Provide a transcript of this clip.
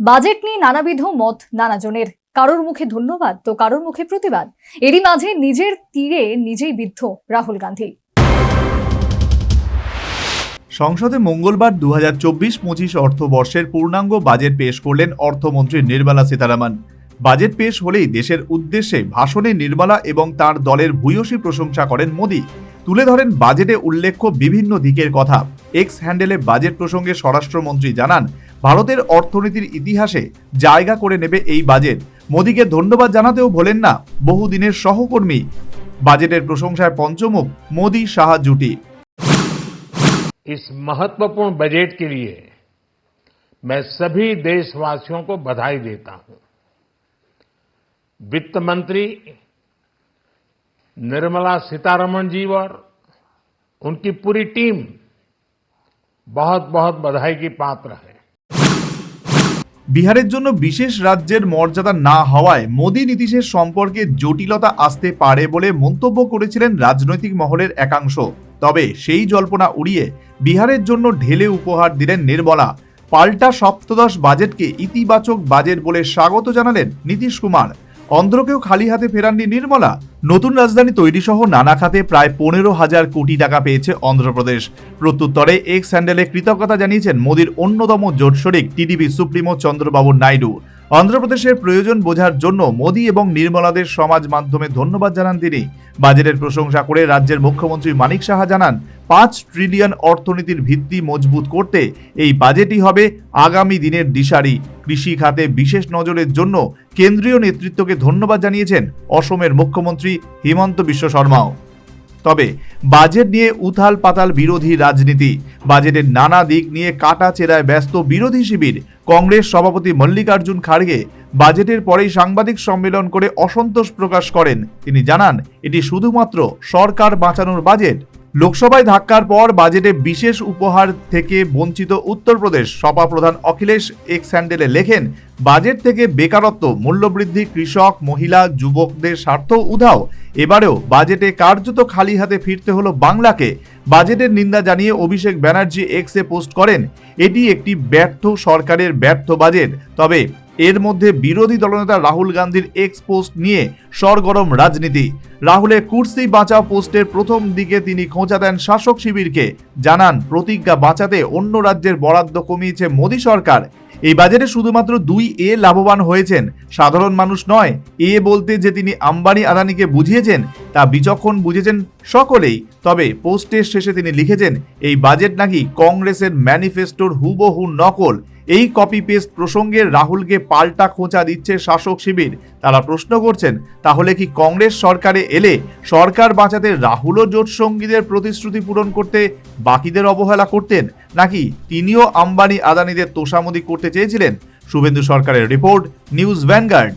Budget নিয়ে নানাবিধ মত নানাজনের। কারোর মুখে ধন্যবাদ তো কারোর মুখে প্রতিবাদ। এরই মাঝে নিজের তীরে নিজেই বিদ্ধ রাহুল গান্ধী। সংসদে মঙ্গলবার দু হাজার চব্বিশ পঁচিশ অর্থবর্ষের পূর্ণাঙ্গ বাজেট পেশ করলেন অর্থমন্ত্রী নির্মলা সীতারামন। বাজেট পেশ হলেই দেশের উদ্দেশ্যে ভাষণে নির্মলা এবং তার দলের ভূয়সী প্রশংসা করেন মোদী। তুলে ধরেন বাজেটে উল্লেখ্য বিভিন্ন দিকের কথা। এক্স হ্যান্ডেলে বাজেট প্রসঙ্গে স্বরাষ্ট্রমন্ত্রী জানান ভারতের অর্থনীতির ইতিহাসে জায়গা করে নেবে এই বাজেট মোদীকে ধন্যবাদ জানাতেও ভোলেন না বহুদিনের সহকর্মী বাজেটের প্রশংসায় পঞ্চমুখ মোদী শাহ জুটি इस महत्वपूर्ण बजट के लिए मैं सभी देशवासियों को बधाई देता हूं वित्त मंत्री निर्मला सीतारमण जी और उनकी पूरी टीम बहुत बहुत बधाई की पात्र है বিহারের জন্য বিশেষ রাজ্যের মর্যাদা না হওয়ায় মোদী নীতিশের সম্পর্কে জটিলতা আসতে পারে বলে মন্তব্য করেছিলেন রাজনৈতিক মহলের একাংশ। তবে সেই জল্পনা উড়িয়ে বিহারের জন্য ঢেলে উপহার দিলেন নির্মলা। পাল্টা সপ্তদশ বাজেটকে ইতিবাচক বাজেট বলে স্বাগত জানালেন নীতিশ কুমার। অন্ধ্রকেও খালি হাতে ফেরাননি নির্মলা। নতুন রাজধানী তৈরি সহ নানা খাতে প্রায় পনেরো হাজার কোটি টাকা পেয়েছে অন্ধ্রপ্রদেশ। প্রত্যুত্তরে এক্স স্যান্ডেলে কৃতজ্ঞতা জানিয়েছেন মোদীর অন্যতম জোট শরিক টিডিপি সুপ্রিমো চন্দ্রবাবু নাইডু। অন্ধ্রপ্রদেশের প্রয়োজন বোঝার জন্য মোদী এবং নির্মলাদের সমাজ মাধ্যমে ধন্যবাদ জানান তিনি। বাজেটের প্রশংসা করে রাজ্যের মুখ্যমন্ত্রী মানিক সাহা জানান পাঁচ ট্রিলিয়ন অর্থনীতির ভিত্তি মজবুত করতে এই বাজেটই হবে আগামী দিনের দিশারি। কৃষি খাতে বিশেষ নজরের জন্য কেন্দ্রীয় নেতৃত্বকে ধন্যবাদ জানিয়েছেন অসমের মুখ্যমন্ত্রী হিমন্ত বিশ্ব শর্মাও। তবে বাজেট নিয়ে উথাল পাতাল বিরোধী রাজনীতি বাজেটের নানা দিক নিয়ে কাটা চেরায় ব্যস্ত বিরোধী শিবির, কংগ্রেস সভাপতি মল্লিকার্জুন খাড়গে বাজেটের পরেই সাংবাদিক সম্মেলন করে অসন্তোষ প্রকাশ করেন। তিনি জানান, এটি শুধুমাত্র সরকার বাঁচানোর বাজেট লোকসভায় ধাক্কার পর বাজেটে বিশেষ উপহার থেকে বঞ্চিত উত্তরপ্রদেশ। সভাপ্রধান অখিলেশ এক্স হ্যান্ডেলে লেখেন, বাজেট থেকে বেকারত্ব, মূল্যবৃদ্ধি, কৃষক, মহিলা, যুবকদের স্বার্থ উধাও। এবারেও বাজেটে কার্যত খালি হাতে ফিরতে হলো বাংলাকে। বাজেটের নিন্দা জানিয়ে অভিষেক ব্যানার্জি এক্সে পোস্ট করেন, এটি একটি ব্যর্থ সরকারের ব্যর্থ বাজেট। তবে এর মধ্যে বিরোধী দলনেতা রাহুল গান্ধীর এক্স পোস্ট নিয়ে সরগরম রাজনীতি। রাহুলের কুর্সি বাঁচাও পোস্টের প্রথম দিকে তিনি খোঁচা দেন শাসক শিবিরকে। জানান, প্রতিজ্ঞা বাঁচাতে অন্য রাজ্যের বরাদ্দ কমিয়েছে মোদী সরকার। এই বাজেটে শুধুমাত্র দুই এ লাভবান হয়েছেন। সাধারণ মানুষ নয়, এ বলতে যে তিনি আম্বানি আদানিকে বুঝিয়েছেন, তা বিচক্ষণ বুঝেছেন সকলেই। তবে পোস্টের শেষে তিনি লিখেছেন, এই বাজেট নাকি কংগ্রেসের ম্যানিফেস্টোর হুবহু নকল। এই কপি পেস্ট প্রসঙ্গে রাহুলকে পাল্টা খোঁচা দিচ্ছে শাসক শিবির। তারা প্রশ্ন করছেন, তাহলে কি কংগ্রেস সরকারে এলে সরকার বাঁচাতে রাহুলও জোট সঙ্গীদের প্রতিশ্রুতি পূরণ করতে বাকিদের অবহেলা করতেন? নাকি তিনিও আম্বানি আদানিদের তোষামদি করতে চেয়েছিলেন? শুভেন্দু সরকারের রিপোর্ট, নিউজ ভ্যানগার্ড।